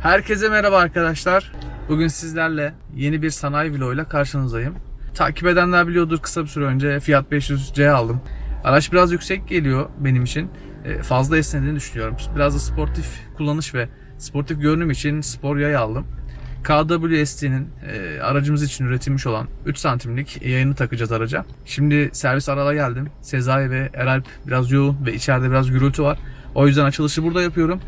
Herkese merhaba arkadaşlar. Bugün sizlerle yeni bir sanayi vloguyla karşınızdayım. Takip edenler biliyordur kısa bir süre önce Fiat 500C aldım. Araç biraz yüksek geliyor benim için. E, Fazla esnediğini düşünüyorum. Biraz da sportif kullanış ve sportif görünüm için spor yay aldım. KWST'nin e, aracımız için üretilmiş olan 3 santimlik yayını takacağız araca. Şimdi servis arada geldim. Sezai ve Eralp biraz yoğun ve içeride biraz gürültü var. O yüzden açılışı burada yapıyorum.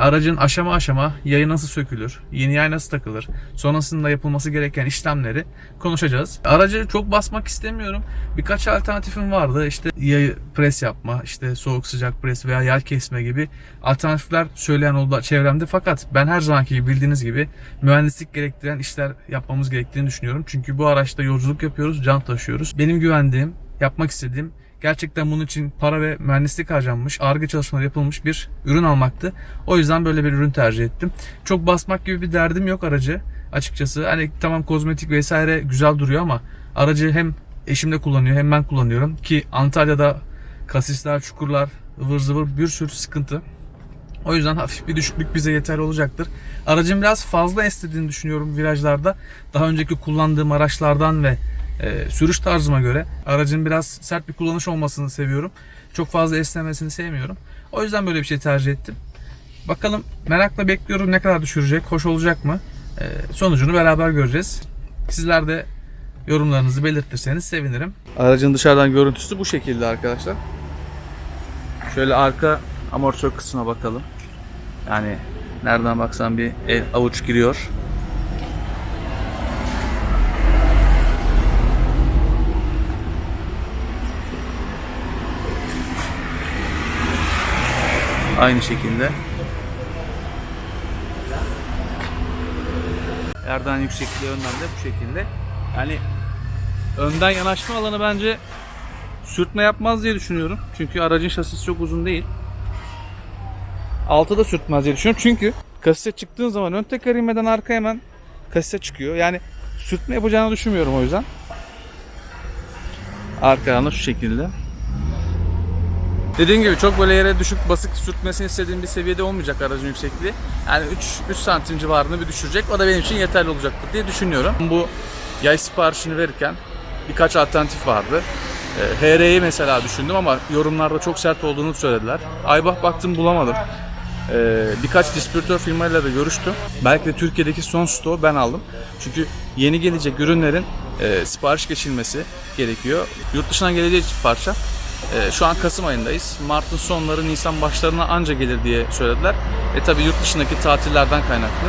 Aracın aşama aşama yayı nasıl sökülür, yeni yay nasıl takılır, sonrasında yapılması gereken işlemleri konuşacağız. Aracı çok basmak istemiyorum. Birkaç alternatifim vardı. İşte yayı pres yapma, işte soğuk sıcak pres veya yay kesme gibi alternatifler söyleyen oldu çevremde. Fakat ben her zamanki gibi bildiğiniz gibi mühendislik gerektiren işler yapmamız gerektiğini düşünüyorum. Çünkü bu araçta yolculuk yapıyoruz, can taşıyoruz. Benim güvendiğim, yapmak istediğim gerçekten bunun için para ve mühendislik harcanmış, arge çalışmaları yapılmış bir ürün almaktı. O yüzden böyle bir ürün tercih ettim. Çok basmak gibi bir derdim yok aracı açıkçası. Hani tamam kozmetik vesaire güzel duruyor ama aracı hem eşim de kullanıyor hem ben kullanıyorum ki Antalya'da kasisler, çukurlar, ıvır zıvır bir sürü sıkıntı. O yüzden hafif bir düşüklük bize yeterli olacaktır. Aracın biraz fazla esnediğini düşünüyorum virajlarda. Daha önceki kullandığım araçlardan ve e, sürüş tarzıma göre aracın biraz sert bir kullanış olmasını seviyorum. Çok fazla esnemesini sevmiyorum. O yüzden böyle bir şey tercih ettim. Bakalım merakla bekliyorum ne kadar düşürecek, hoş olacak mı? E, sonucunu beraber göreceğiz. Sizler de yorumlarınızı belirtirseniz sevinirim. Aracın dışarıdan görüntüsü bu şekilde arkadaşlar. Şöyle arka amortisör kısmına bakalım. Yani nereden baksan bir el avuç giriyor. Aynı şekilde. Yerden yüksekliği önden de bu şekilde. Yani önden yanaşma alanı bence sürtme yapmaz diye düşünüyorum. Çünkü aracın şasisi çok uzun değil. Altı da sürtmez diye düşünüyorum. Çünkü kasise çıktığın zaman ön teker inmeden arka hemen kasise çıkıyor. Yani sürtme yapacağını düşünmüyorum o yüzden. Arka şu şekilde. Dediğim gibi çok böyle yere düşük basık sürtmesini istediğim bir seviyede olmayacak aracın yüksekliği. Yani 3, 3 santim civarında bir düşürecek. O da benim için yeterli olacaktır diye düşünüyorum. Bu yay siparişini verirken birkaç alternatif vardı. E, HR'yi mesela düşündüm ama yorumlarda çok sert olduğunu söylediler. Aybah baktım bulamadım. E, birkaç distribütör firmayla da görüştüm. Belki de Türkiye'deki son stoğu ben aldım. Çünkü yeni gelecek ürünlerin e, sipariş geçilmesi gerekiyor. Yurt dışından gelecek parça. Ee, şu an Kasım ayındayız. Mart'ın sonları, Nisan başlarına anca gelir diye söylediler. E tabi yurt dışındaki tatillerden kaynaklı.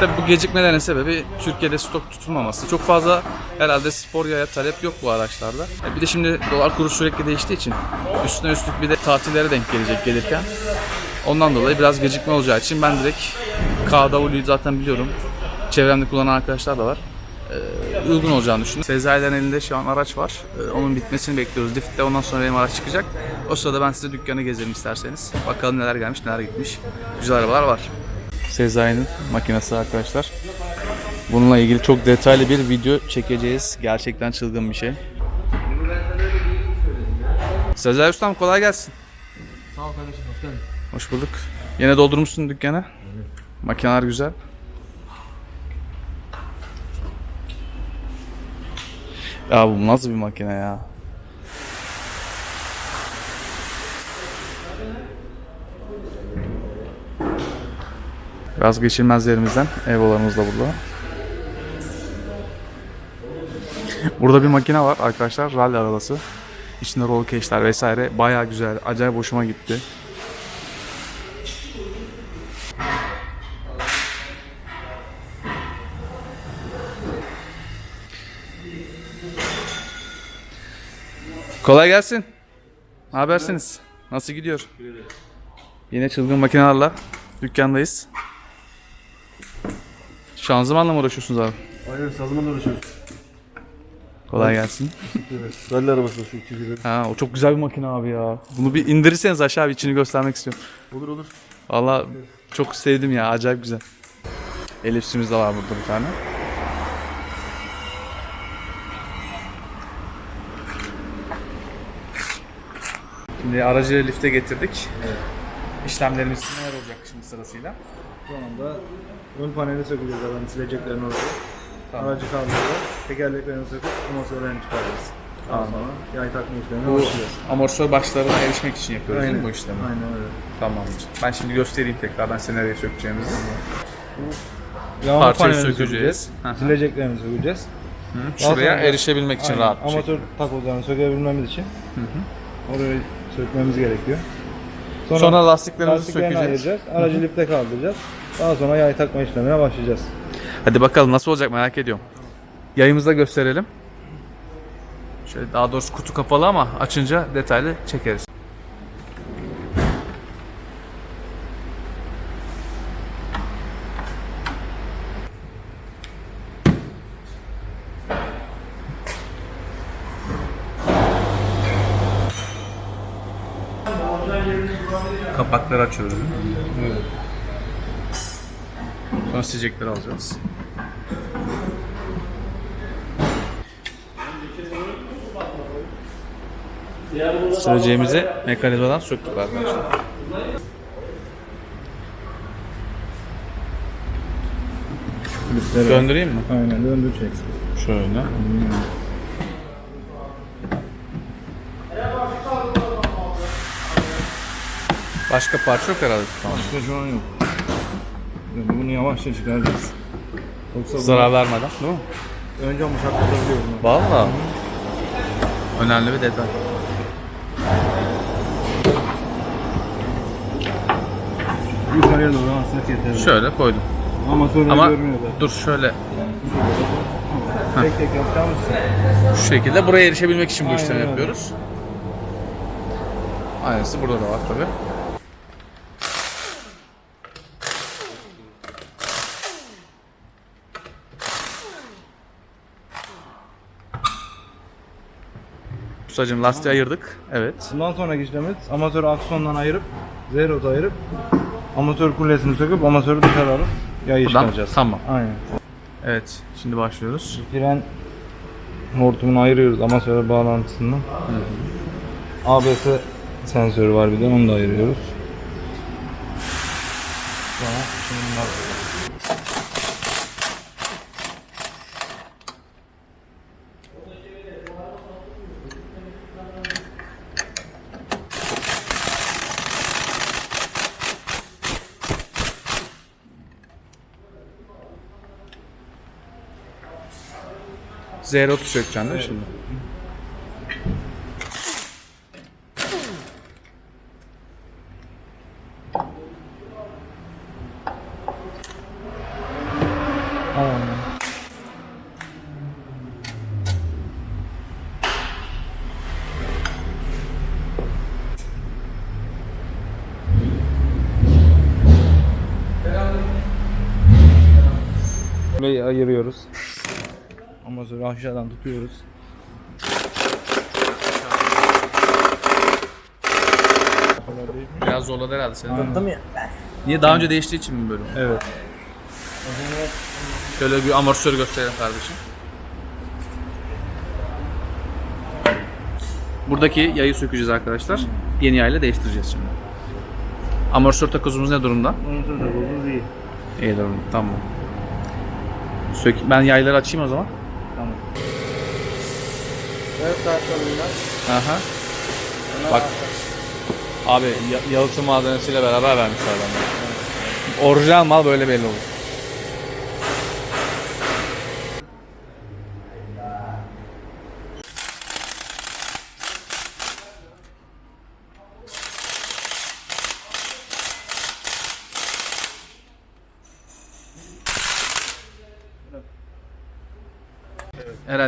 Tabi bu gecikmelerin sebebi Türkiye'de stok tutulmaması. Çok fazla herhalde spor yaya talep yok bu araçlarda. E bir de şimdi dolar kuru sürekli değiştiği için üstüne üstlük bir de tatillere denk gelecek gelirken. Ondan dolayı biraz gecikme olacağı için ben direkt KW'yu zaten biliyorum. Çevremde kullanan arkadaşlar da var e, uygun olacağını düşünüyorum. Sezai'lerin elinde şu an araç var. E, Onun bitmesini bekliyoruz. Liftte ondan sonra benim araç çıkacak. O sırada ben size dükkanı gezelim isterseniz. Bakalım neler gelmiş, neler gitmiş. Güzel arabalar var. Sezai'nin makinesi arkadaşlar. Bununla ilgili çok detaylı bir video çekeceğiz. Gerçekten çılgın bir şey. Sezai Ustam kolay gelsin. Sağ ol kardeşim, hoş geldin. Hoş bulduk. Yine doldurmuşsun dükkanı. Makineler güzel. Ya bu nasıl bir makine ya? Vazgeçilmezlerimizden Evo'larımız da burada. Burada bir makine var arkadaşlar. Rally arabası. İçinde roll cage'ler vesaire. Baya güzel. Acayip hoşuma gitti. Kolay gelsin. Ne habersiniz? Nasıl gidiyor? Yine çılgın makinelerle dükkandayız. Şanzımanla mı uğraşıyorsunuz abi? Aynen sazmanla uğraşıyoruz. Kolay gelsin. Rally arabası şu iki gibi. Ha, o çok güzel bir makine abi ya. Bunu bir indirirseniz aşağı bir içini göstermek istiyorum. Olur olur. Valla çok sevdim ya. Acayip güzel. Elipsimiz de var burada bir tane. Şimdi aracı lifte getirdik. İşlemlerimiz neler olacak şimdi sırasıyla? Şu anda ön paneli sökeceğiz adam sileceklerini orada. Tamam. Aracı kaldıracağız. Tekerleklerini söküp amortisörlerini çıkaracağız. Daha Anladım. sonra yay takma işlemine Bu başlayacağız. amortisör başlarına erişmek için yapıyoruz değil mi bu işlemi? Aynen öyle. Tamamdır. Ben şimdi göstereyim tekrardan size nereye sökeceğimizi. Yağmur Parçayı panelini sökeceğiz. Hı hı. Sileceklerini sökeceğiz. Hı, Şuraya sonra- erişebilmek için Aynen. rahat bir Amatör şekilde. takozlarını sökebilmemiz için orayı sökmemiz gerekiyor. Sonra lastiklerimizi lastiklerini sökeceğiz. ayıracağız. Aracı lifte kaldıracağız. Daha sonra yay takma işlemine başlayacağız. Hadi bakalım nasıl olacak merak ediyorum. Yayımızda gösterelim. Şöyle daha doğrusu kutu kapalı ama açınca detaylı çekeriz. Kapakları açıyoruz. Evet. Sonra silecekleri alacağız. Süreceğimizi mekanizmadan söktük arkadaşlar. Döndüreyim mi? Aynen döndüreceksin. Şöyle. Başka parça yok herhalde. Tamam. Başka şu an yok. Yani bunu yavaşça çıkaracağız. Yoksa bunu Zarar vermeden değil mi? önce muşaklatabiliyorum. Valla. Önemli bir detay. Yukarıya doğru alsak yeter. Şöyle koydum. Ama sonra Ama görmüyor dur şöyle Tek tek yapacağımız şu şekilde buraya erişebilmek için bu Aynen işlemi öyle. yapıyoruz. Aynısı burada da var tabi. Ustacığım lastiği ayırdık. Evet. Bundan sonraki işlemimiz amatörü aksondan ayırıp zerotu ayırıp amatör kulesini söküp amatörü dışarı alıp yayı Buradan çıkaracağız. tamam. Aynen. Evet. Şimdi başlıyoruz. Fren hortumunu ayırıyoruz amatör bağlantısından. ABS sensörü var bir de onu da ayırıyoruz. Sonra şimdi bunlar Zero tuş sökeceksin değil mi şimdi? Burayı ayırıyoruz. Amatörü aşağıdan tutuyoruz. Biraz zorladı herhalde seni. Anladım ya. Niye? Daha önce değiştiği için mi böyle? Evet. Şöyle bir amortisörü gösterelim kardeşim. Buradaki yayı sökeceğiz arkadaşlar. Yeni yayla değiştireceğiz şimdi. Amortisör takozumuz ne durumda? Amatör takozumuz iyi. İyi durumda. Tamam. Sök ben yayları açayım o zaman. Tamam. Evet saatlarından. Aha. Bak. Abi ya- yalıtım malzemesiyle beraber vermişler bana. Orijinal mal böyle belli olur.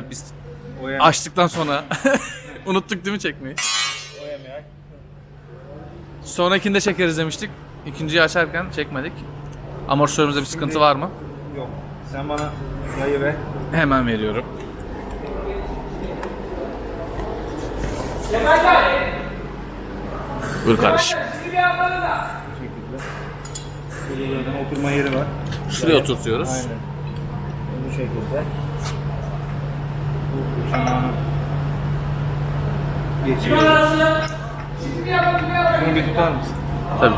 Herhalde biz açtıktan sonra unuttuk değil mi çekmeyi? Sonrakinde çekeriz demiştik. İkinciyi açarken çekmedik. Amortisörümüzde bir sıkıntı var mı? Yok. Sen bana yayı ver. Hemen veriyorum. Buyur kardeşim. Bu şekilde. Burada zaten oturma yeri var. Şuraya oturtuyoruz. Aynen. Bu şekilde. Geçiyoruz. Şunu bir tutar mısın? Tabii.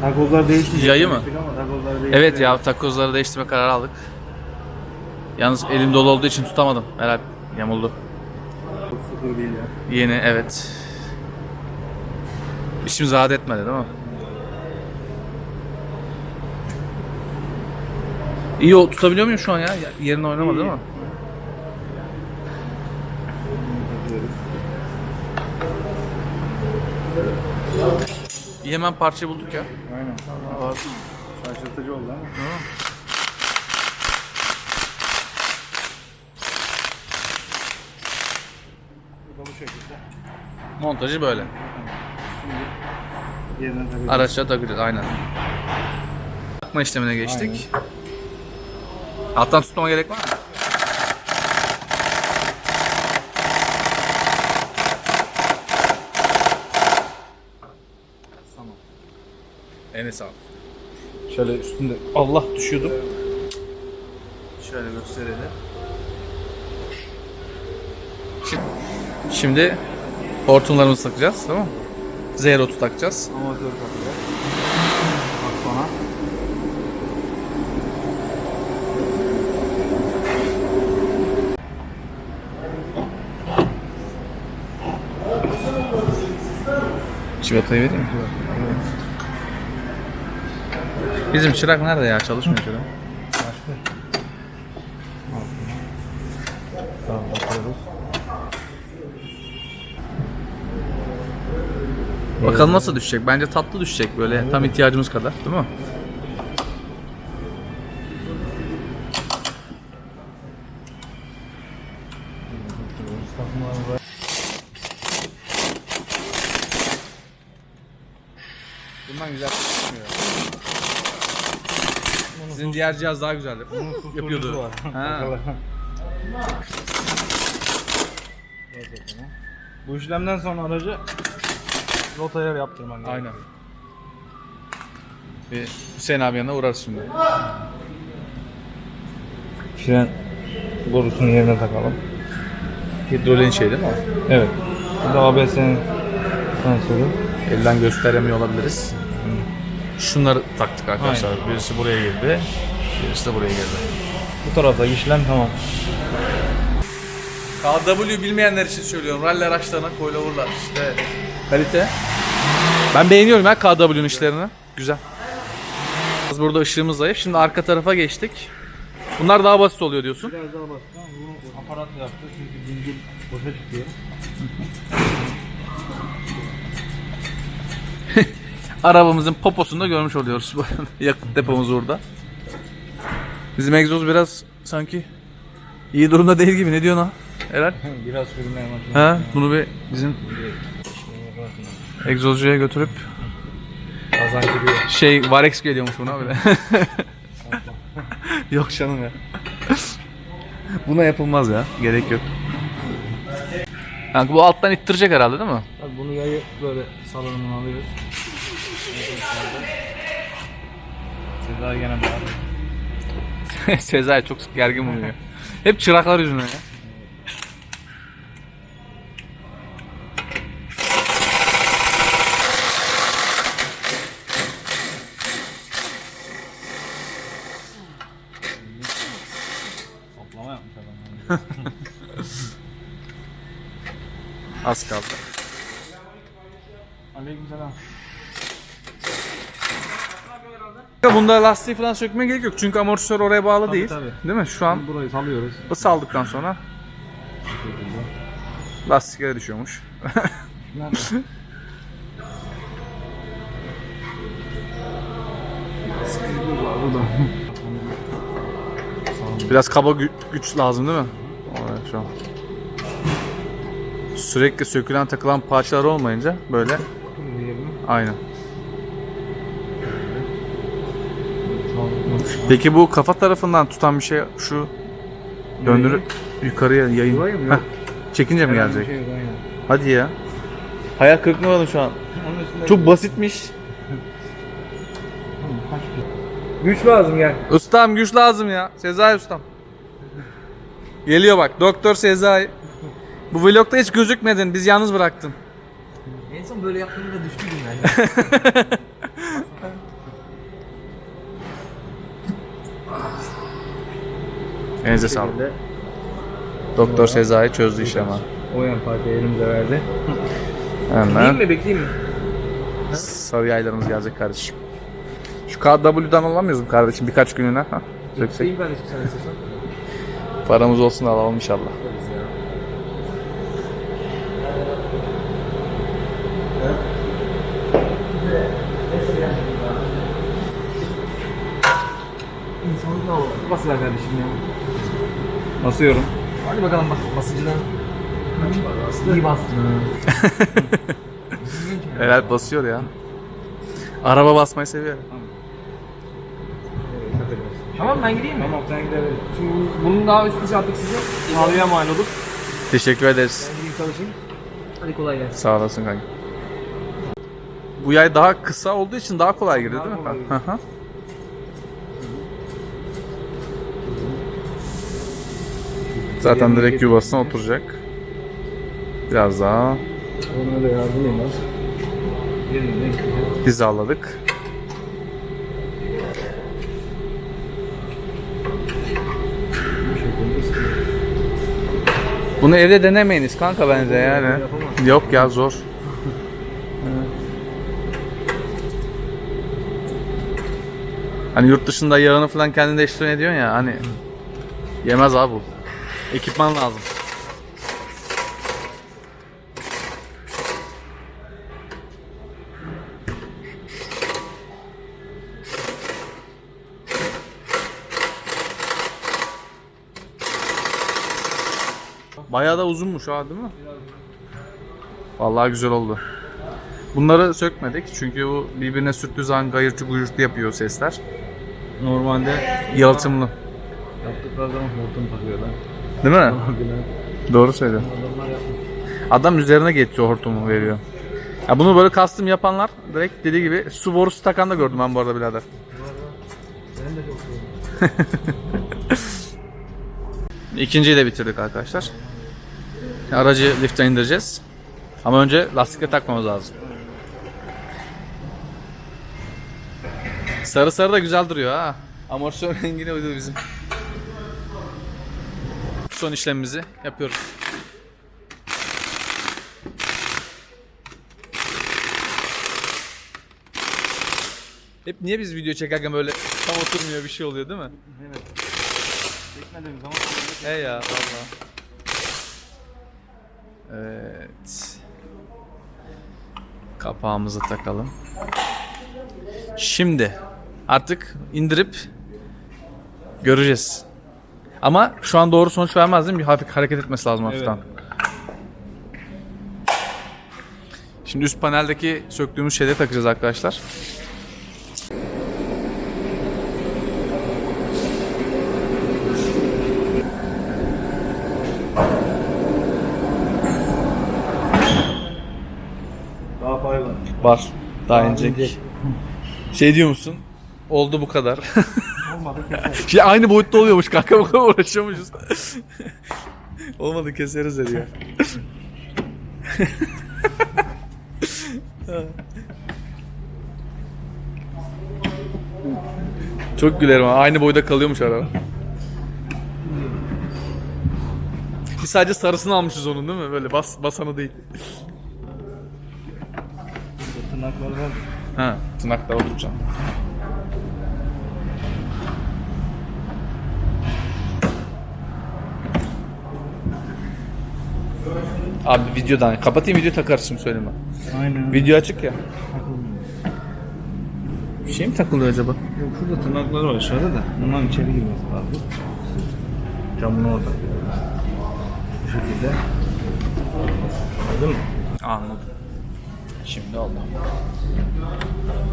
Takozlar değişti. Yayı mı? Evet ya takozları değiştirme kararı aldık. Yalnız elim dolu olduğu için tutamadım. Herhalde yamuldu. Sıfır değil ya. Yeni evet. İşimiz rahat etmedi değil mi? İyi o tutabiliyor muyum şu an ya? Ya- Yerine oynamadı değil mi? İyi hemen parçayı bulduk ya. Aynen. Şaşırtıcı oldu ama. Bu da bu şekilde. Montajı böyle. Takıyoruz. Araçla takacağız aynen. Takma işlemine geçtik. Alttan tutmama gerek var mı? Tamam. Eline sağlık. Şöyle üstünde Allah düşüyordu. Şöyle gösterelim. Şimdi, şimdi hortumlarımızı takacağız tamam mı? Zerotu takacağız. Amatör takıyor. Bak sonra. Çivatayı vereyim mi? Bizim çırak nerede ya? Çalışmıyor çırak. Tamam. Bakalım nasıl düşecek? Bence tatlı düşecek böyle tam ihtiyacımız kadar değil mi? Bundan güzel çıkmıyor. Sizin diğer cihaz daha güzeldi. Yapıyordu. Ha. Bu işlemden sonra aracı rotaya yaptırman gerekiyor. Aynen. Bir Hüseyin abi yanına uğrarız şimdi. Fren borusunu yerine takalım. Hidrolin şey değil mi o? Evet. Bu da ABS'nin sensörü. Elden gösteremiyor olabiliriz. Şunları taktık arkadaşlar. Birisi buraya girdi. Birisi de buraya girdi. Bu tarafta işlem tamam. KW bilmeyenler için söylüyorum. Rally araçlarına coilover'lar işte kalite. Ben beğeniyorum ya KW'nin işlerini. Güzel. Biz Burada ışığımız zayıf. Şimdi arka tarafa geçtik. Bunlar daha basit oluyor diyorsun. Biraz daha basit bunu aparatla yaptı çünkü dingil boşa çıkıyor. Arabamızın poposunu da görmüş oluyoruz. Yakıt depomuz burada. Bizim egzoz biraz sanki iyi durumda değil gibi. Ne diyorsun ha? Helal. Biraz sürmeye. Ha, bunu bir bizim egzozcuya götürüp Kazan giriyor. şey Varex geliyormuş buna böyle. yok canım ya. Buna yapılmaz ya. Gerek yok. Yani bu alttan ittirecek herhalde değil mi? Tabii bunu yayı böyle salonuna alıyoruz. Seda gene bağlı. Sezai çok gergin buluyor. Hep çıraklar yüzünden ya. Bunda lastiği falan sökmeye gerek yok çünkü amortisör oraya bağlı Tabii, değil. tabii. Değil mi? Şu an Burayı salıyoruz. ısı aldıktan sonra lastiklere düşüyormuş. Biraz kaba gü- güç lazım değil mi? Evet, şu an. Sürekli sökülen takılan parçalar olmayınca böyle aynen. Peki bu kafa tarafından tutan bir şey şu döndürüp yukarıya yayın. Burayı mı? Heh, Yok. Çekince mi gelecek? Şey yok, aynen. Hadi ya. Hayal kırıklığına uğradım şu an. Onun üstünde Çok basitmiş. güç lazım gel. Ustam güç lazım ya. Sezai ustam. Geliyor bak. Doktor Sezai. Bu vlogda hiç gözükmedin. Biz yalnız bıraktın. En son böyle yaptığımda düştüydüm ben. Elinize sağlık. Doktor Sezai çözdü işlemi. O yan elimize verdi. Değil Hemen mi? Bekleyeyim mi? sarı yaylarımız gelecek kardeşim. Şu KW'dan alamıyoruz mu kardeşim birkaç gününe? Ha, söksek. Bekleyeyim ben de sen istiyorsan. Paramız olsun da alalım inşallah. İnsanlık ne olur? Bas ver kardeşim ya. Basıyorum. Hadi bakalım bas, basıcıdan. İyi bastın ha. Helal basıyor ya. Araba basmayı seviyor. Tamam ben gideyim mi? Tamam sen gidebilirsin. Şimdi bunun daha üstüne attık size. Pahalıya mal olduk. Teşekkür ederiz. Ben gideyim çalışayım. Hadi kolay gelsin. Sağ olasın kanka. Bu yay daha kısa olduğu için daha kolay girdi Daha değil mi? hı. Zaten direkt yuvasına oturacak. Biraz daha Ona da yardım var. Hizaladık. Bunu evde denemeyiniz kanka bence yani. Yapamam. Yok ya zor. Hani yurt dışında yağını falan kendin değiştiriyorsun ediyorsun ya hani yemez abi bu. Ekipman lazım. Bayağı da uzunmuş ha değil mi? Vallahi güzel oldu. Bunları sökmedik çünkü bu birbirine sürttüğü zaman gayırtı guyurtu yapıyor sesler. Normalde Yalıtımlı. yaptıkları zaman hortum takıyorlar. Değil mi? Doğru söylüyor. Adam üzerine getiriyor hortumu veriyor. Ya bunu böyle custom yapanlar direkt dediği gibi su borusu takan da gördüm ben bu arada birader. Ben de çok seviyorum. İkinciyi de bitirdik arkadaşlar. Aracı lifte indireceğiz. Ama önce lastikle takmamız lazım. Sarı sarı da güzel duruyor ha. Amortisör rengine uydu bizim. Son işlemimizi yapıyoruz. Hep niye biz video çekerken böyle tam oturmuyor bir şey oluyor değil mi? Evet. Bekmediğim zaman He ya valla. Evet. Kapağımızı takalım. Şimdi artık indirip göreceğiz. Ama şu an doğru sonuç vermez değil mi? Bir hafif hareket etmesi lazım hafiften. Şimdi üst paneldeki söktüğümüz şeyleri takacağız arkadaşlar. Daha pay var. Var. Daha inecek. inecek. Şey diyor musun? Oldu bu kadar. olmadı keser. şey aynı boyutta oluyormuş kanka bu kadar uğraşıyormuşuz. Olmadı keseriz dedi ya. Çok gülerim ha. Aynı boyda kalıyormuş araba. Biz sadece sarısını almışız onun değil mi? Böyle bas basanı değil. Tırnakları var. Ha, tırnaklara oturacağım. Abi videodan kapatayım video takarsın söyleme. Aynen. Video açık ya. Bir şey mi takılıyor acaba? Yok şurada tırnakları var aşağıda da. Bundan içeri girmesi lazım. Camın orada. Bu şekilde. Anladın mı? Anladım. Şimdi oldu.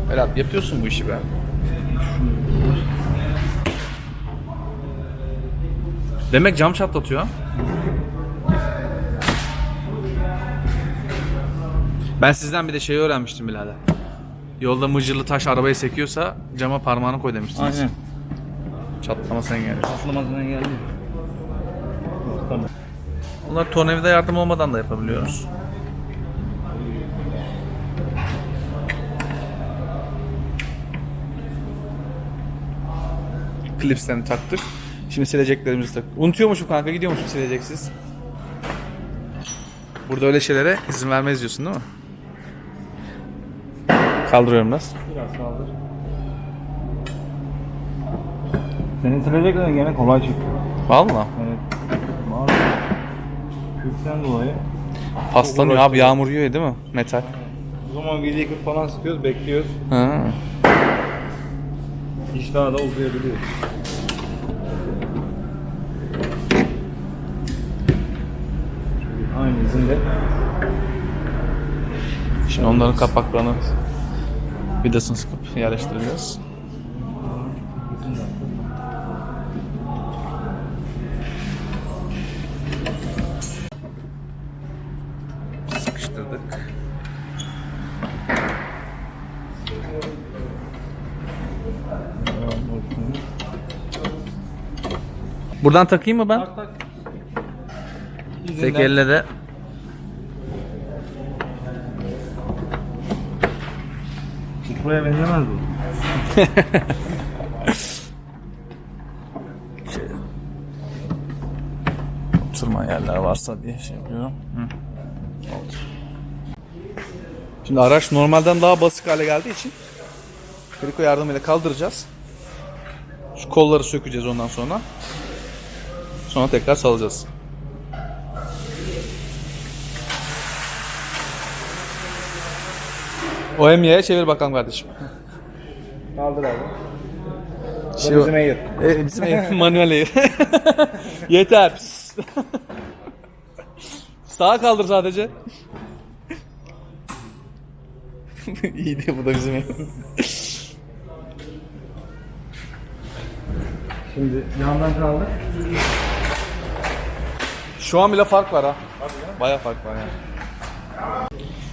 Berat yapıyorsun bu işi be. Demek cam çatlatıyor. Ben sizden bir de şeyi öğrenmiştim birader. Yolda mıcırlı taş arabayı sekiyorsa cama parmağını koy demiştiniz. Aynen. Çatlamasına engelliyor. Atlamasına geldi. Tamam. Bunlar tornavida yardım olmadan da yapabiliyoruz. Klipslerini taktık. Şimdi sileceklerimizi tak. Unutuyormuşum kanka gidiyormuşum sileceksiz. Burada öyle şeylere izin vermez diyorsun değil mi? Kaldırıyorum biraz. Biraz kaldır. Senin sileceklerin gene kolay çıktı. Valla. Evet. Maalesef. Kürkten dolayı. Paslanıyor abi yağmur yiyor değil mi? Metal. O zaman video klip falan sıkıyoruz, bekliyoruz. Ha. İş daha da uzayabiliyor. Aynı izinde. Şimdi onların kapaklarını vidasını sıkıp yerleştireceğiz. Sıkıştırdık. Buradan takayım mı ben? Tak tak. Tek elle de Buraya benzemez bu. oturma yerler varsa diye şey yapıyorum. Hı. Şimdi araç normalden daha basık hale geldiği için kriko yardımıyla kaldıracağız. Şu kolları sökeceğiz ondan sonra. Sonra tekrar salacağız. O emniyeye çevir bakalım kardeşim. Kaldır abi. Şey bizim Air. E, bizim Air, manuel Air. Yeter. Sağa kaldır sadece. İyi diye bu da bizim Air. Şimdi yandan kaldır. Şu an bile fark var ha. Baya fark var yani.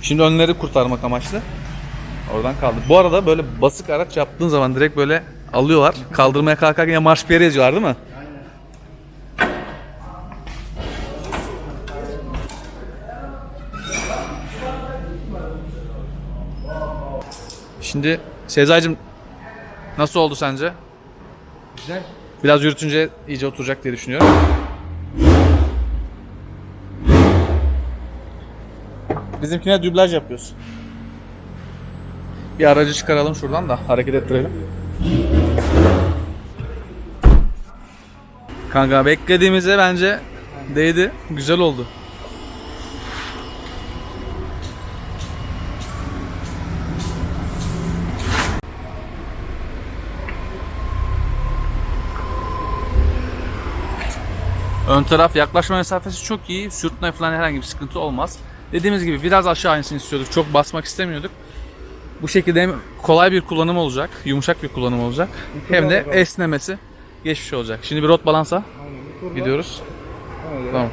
Şimdi önleri kurtarmak amaçlı. Oradan kaldı. Bu arada böyle basık araç yaptığın zaman direkt böyle alıyorlar. Kaldırmaya kalkarken ya marş bir yere yazıyorlar değil mi? Şimdi Sezai'cim nasıl oldu sence? Güzel. Biraz yürütünce iyice oturacak diye düşünüyorum. Bizimkine dublaj yapıyoruz. Bir aracı çıkaralım şuradan da hareket ettirelim. Kanka beklediğimize bence değdi. Güzel oldu. Ön taraf yaklaşma mesafesi çok iyi. Sürtme falan herhangi bir sıkıntı olmaz. Dediğimiz gibi biraz aşağı insin istiyorduk. Çok basmak istemiyorduk. Bu şekilde hem kolay bir kullanım olacak, yumuşak bir kullanım olacak. Hem de esnemesi geçmiş olacak. Şimdi bir rot balansa gidiyoruz. Tamam.